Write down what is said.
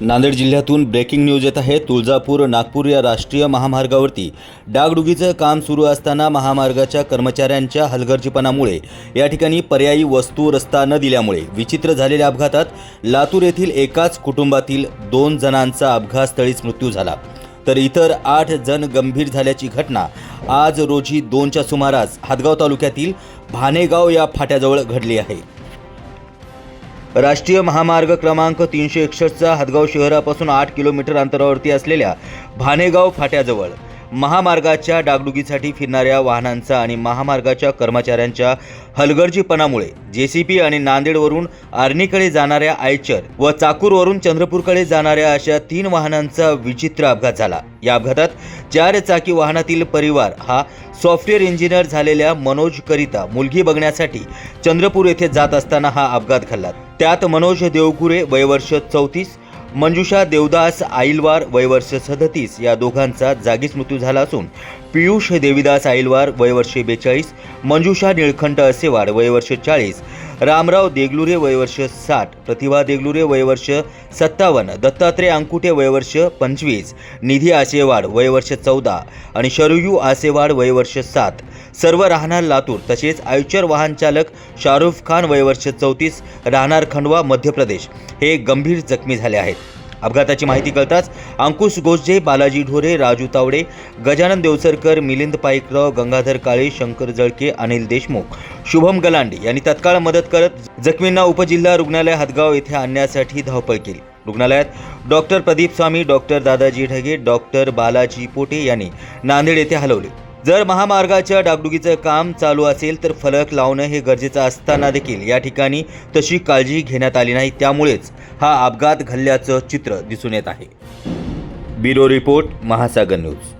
नांदेड जिल्ह्यातून breaking news येत आहे. तुळजापूर नागपूर या राष्ट्रीय महामार्गावरती डागडुगीचं काम सुरू असताना महामार्गाच्या कर्मचाऱ्यांच्या हलगर्जीपणामुळे या ठिकाणी पर्यायी वस्तू रस्ता न दिल्यामुळे विचित्र झालेल्या अपघातात लातूर येथील एकाच कुटुंबातील दोन जणांचा अपघातस्थळीच मृत्यू झाला. तर इतर आठ जण गंभीर झाल्याची घटना आज रोजी दोनच्या सुमारास हादगाव तालुक्यातील भानेगाव या फाट्याजवळ घडली आहे. राष्ट्रीय महामार्ग क्रमांक तीनशे एकसष्टचा हदगाव शहरापासून आठ किलोमीटर अंतरावरती असलेल्या भानेगाव फाट्याजवळ महामार्गाच्या डागडुगीसाठी फिरणाऱ्या वाहनांचा आणि महामार्गाच्या कर्मचाऱ्यांच्या हलगर्जीपणामुळे जेसीपी आणि नांदेडवरून आर्नीकडे जाणाऱ्या आयचर व चाकूरवरून चंद्रपूरकडे जाणाऱ्या अशा तीन वाहनांचा विचित्र अपघात झाला. या अपघातात चार चाकी वाहनातील परिवार हा सॉफ्टवेअर इंजिनियर झालेल्या मनोज करिता मुलगी बघण्यासाठी चंद्रपूर येथे जात असताना हा अपघात घडला. त्यात मनोज देवकुरे वयवर्ष चौतीस मंजुषा देवदास आईलवार वयवर्ष सदतीस या दोघांचा जागीच मृत्यू झाला असून पियुष देवीदास आईलवार वयवर्षे बेचाळीस मंजुषा निळखंड असेवाड वयवर्ष चाळीस रामराव देगलुरे वयवर्ष साठ प्रतिभा देगलुरे वयवर्ष सत्तावन्न दत्तात्रय अंकुटे वयवर्ष पंचवीस निधी आसेवाड वयवर्ष चौदा आणि शरयू आसेवाड वयवर्ष सात. सर्व राहणार लातूर तसेच आयुचर वाहन चालक शाहरुख खान वयवर्ष चौतीस राहणार खंडवा मध्य प्रदेश. हे गंभीर जखमी झाले आहेत. अपघाताची माहिती कळताच अंकुश गोस्जे बालाजी ढोरे राजू तावडे गजानन देवसरकर मिलिंद पाईकराव गंगाधर काळे शंकर जळके अनिल देशमुख शुभम गलांडे यांनी तत्काळ मदत करत जखमींना उपजिल्हा रुग्णालय हदगाव येथे आणण्यासाठी धावपळ केली. रुग्णालयात doctor Pradeep Swami doctor Dadaji Dhage doctor Balaji Pote यांनी नांदेड येथे हलवले. जर महामार्गाच्या डागडुगीचं काम चालू असेल तर फलक लावणं हे गरजेचं असताना देखील या ठिकाणी तशी काळजी घेण्यात आली नाही. त्यामुळेच हा अपघात घडल्याचं चित्र दिसून येत आहे. Bureau report Mahasagar news.